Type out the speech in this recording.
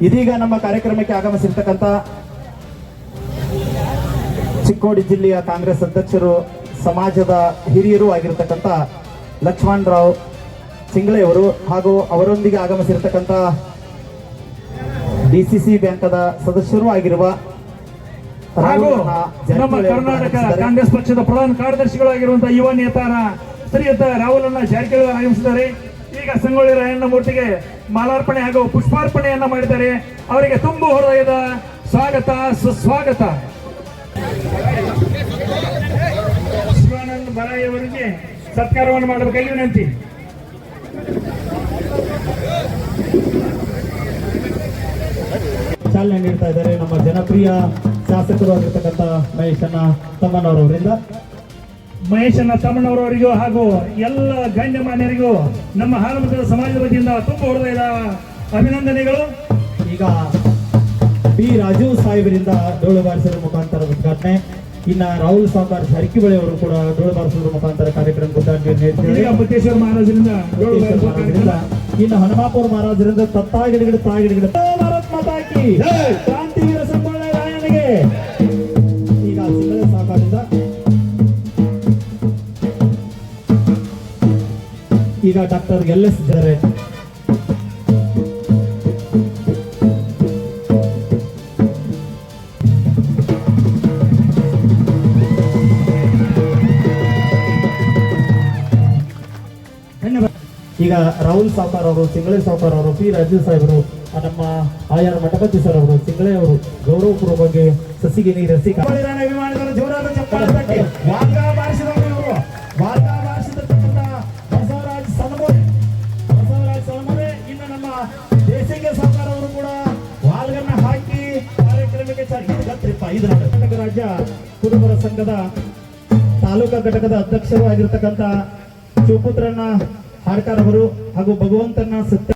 ಇದೀಗ ನಮ್ಮ ಕಾರ್ಯಕ್ರಮಕ್ಕೆ ಆಗಮಿಸಿರ್ತಕ್ಕಂಥ ಚಿಕ್ಕೋಡಿ ಜಿಲ್ಲೆಯ ಕಾಂಗ್ರೆಸ್ ಅಧ್ಯಕ್ಷರು ಸಮಾಜದ ಹಿರಿಯರು ಆಗಿರತಕ್ಕಂಥ ಲಕ್ಷ್ಮಣ್ ರಾವ್ ಸಿಂಗ್ಳೆಯವರು ಹಾಗೂ ಅವರೊಂದಿಗೆ ಆಗಮಿಸಿರ್ತಕ್ಕಂಥ ಡಿಸಿಸಿ ಬ್ಯಾಂಕದ ಸದಸ್ಯರು ಆಗಿರುವ ಹಾಗೂ ನಮ್ಮ ಕರ್ನಾಟಕ. ಕಾಂಗ್ರೆಸ್ ಪಕ್ಷದ ಪ್ರಧಾನ ಕಾರ್ಯದರ್ಶಿಗಳಾಗಿರುವಂತಹ ಯುವ ನೇತಾರ ಶ್ರೀಯುತ ರಾಹುಲನ್ನ ಜಾರಕಿಹೊಳಿ ಅವರು ಆಗಮಿಸಿದ್ದಾರೆ ಈಗ ಸಂಗೊಳ್ಳಿ ರಾಯಣ್ಣ ಮೂರ್ತಿಗೆ ಮಾಲಾರ್ಪಣೆ ಹಾಗೂ ಪುಷ್ಪಾರ್ಪಣೆಯನ್ನ ಮಾಡಿದ್ದಾರೆ. ಅವರಿಗೆ ತುಂಬು ಹೃದಯದ ಸ್ವಾಗತ ಸುಸ್ವಾಗತ. ಶಿವಾನಂದ ಬರಾಯವರಿಗೆ ಸತ್ಕಾರವನ್ನು ಮಾಡಬೇಕಾಗಿ ವಿನಂತಿ. ಚಾಲನೆ ನೀಡ್ತಾ ಇದ್ದಾರೆ ನಮ್ಮ ಜನಪ್ರಿಯ ಶಾಸಕರು ಆಗಿರ್ತಕ್ಕಂಥ ಮಹೇಶಣ್ಣ ತಮ್ಮನವರವರಿಂದ. ಮಹೇಶನ ತಮ್ಮನವರವರಿಗೂ ಹಾಗೂ ಎಲ್ಲ ಗಣ್ಯಮಾನ್ಯರಿಗೂ ನಮ್ಮ ಹಾಲಮತದ ಸಮಾಜದ ವತಿಯಿಂದ ತುಂಬ ಹೊಡೆದ ಅಭಿನಂದನೆಗಳು. ಈಗ ಬಿ ರಾಜು ಸಾಹೇಬರಿಂದ ಡೋಳು ಬಾರಿಸೋದ್ರ ಮುಖಾಂತರ ಉದ್ಘಾಟನೆ. ಇನ್ನ ರಾಹುಲ್ ಸಾಂಬಾರ್ ಜಾರಕಿಹೊಳಿ ಅವರು ಕೂಡ ಡೋಳು ಬಾರಿಸೋದ್ರ ಮುಖಾಂತರ ಕಾರ್ಯಕ್ರಮ ಉದ್ಘಾಟನೆ ಮಹಾರಾಜರಿಂದ ಇನ್ನು ಹನುಮಾಪುರ ಮಹಾರಾಜರಿಂದ ತತ್ತಾಗಿಡಗಡೆ ತಾಗಿಡಗಡೆ. ಭಾರತ್ ಮಾತಾಕಿ ಕ್ರಾಂತಿವೀರ ರಾಯನಿಗೆ. ಈಗ ಡಾಕ್ಟರ್ ಎಲ್ ಎಸ್ ಜರೆ ಈಗ ರಾಹುಲ್ ಸಾವ್ಕಾರ್ ಅವರು, ಸಿಂಗಳೆ ಸಾವ್ಕಾರ್ ಅವರು, ಪಿ ರಾಜೀವ್ ಸಾಹೇಬರು ನಮ್ಮ ಆಯಾರ ಮಠಪತಿ ಸರ್ ಅವರು, ಸಿಂಗಳೆ ಅವರು ಗೌರವಪೂರ್ವವಾಗಿ ಸಸಿಗೆ ನೀರು ಅಭಿಮಾನಿಗಳು ಚಾಲ- ಇದು ಕರ್ನಾಟಕ ರಾಜ್ಯ ಕುರುಬರ ಸಂಘದ ತಾಲೂಕಾ ಘಟಕದ ಅಧ್ಯಕ್ಷರು ಆಗಿರ್ತಕ್ಕಂಥ ಶಿವಪುತ್ರನ ಹಾಡ್ಕಾರ್ ಅವರು ಹಾಗೂ ಭಗವಂತನ ಸತ್ಯ